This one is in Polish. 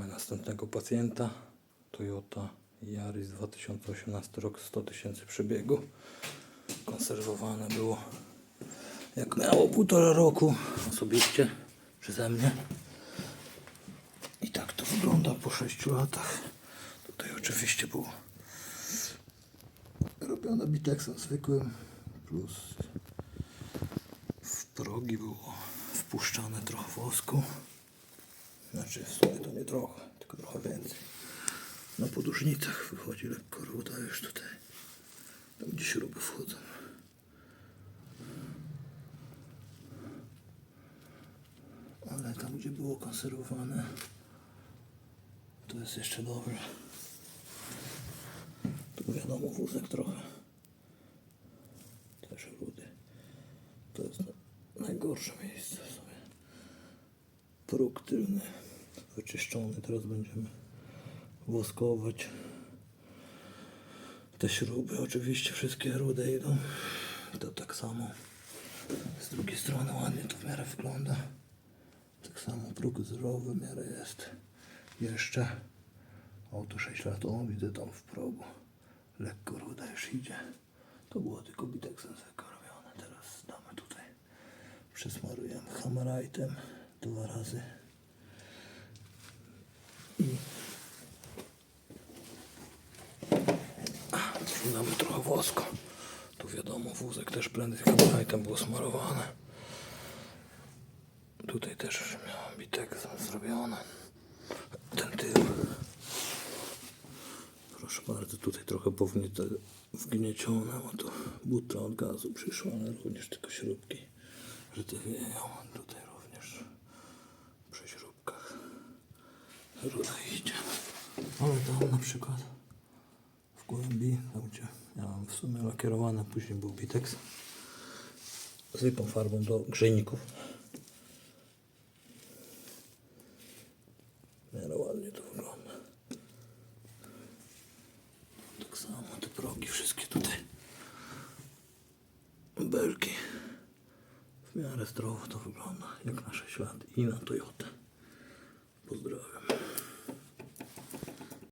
Mamy następnego pacjenta. Toyota Yaris 2018 rok, 100 tysięcy przebiegu. Konserwowane było jak miało półtora roku osobiście przeze mnie. I tak to wygląda po 6 latach. Tutaj oczywiście było robione biteksem zwykłym plus w progi było wpuszczane trochę wosku. Znaczy w sumie to nie trochę, tylko trochę więcej. Na podłużnicach wychodzi lekko ruda już tutaj. Tam gdzie śruby wchodzą. Ale tam gdzie było konserwowane to jest jeszcze dobrze. Tu wiadomo wózek trochę. Też rudy. To jest na- najgorsze miejsce w. Próg tylny wyczyszczony. Teraz będziemy woskować. Te śruby oczywiście wszystkie rude idą. To tak samo. Z drugiej strony ładnie to w miarę wygląda. Tak samo próg zdrowy w miarę jest. Jeszcze. O, tu 6 lat. O, widzę tam w progu. Lekko ruda już idzie. To było tylko biteksem zwykle robione. Teraz damy tutaj. Przesmarujemy hammerite'em dwa razy. Damy trochę wosku. Tu wiadomo, wózek też prędzej hammerite'em było smarowane. Tutaj też miałem biteksem zrobione. Ten tył. Proszę bardzo, tutaj trochę powgniete, wgniecione, bo to butra od gazu przyszła, ale również tylko śrubki, że te wieją. Tutaj również ruda idzie. Ale tam na przykład w głębi, tam gdzie miałem w sumie lakierowane, później był bitex zwykłą farbą do grzejników. Miarę ładnie to wygląda. Tak samo te progi wszystkie tutaj. Belki. W miarę zdrowo to wygląda, jak na 6 lat i na Toyotę. Pozdrawiam.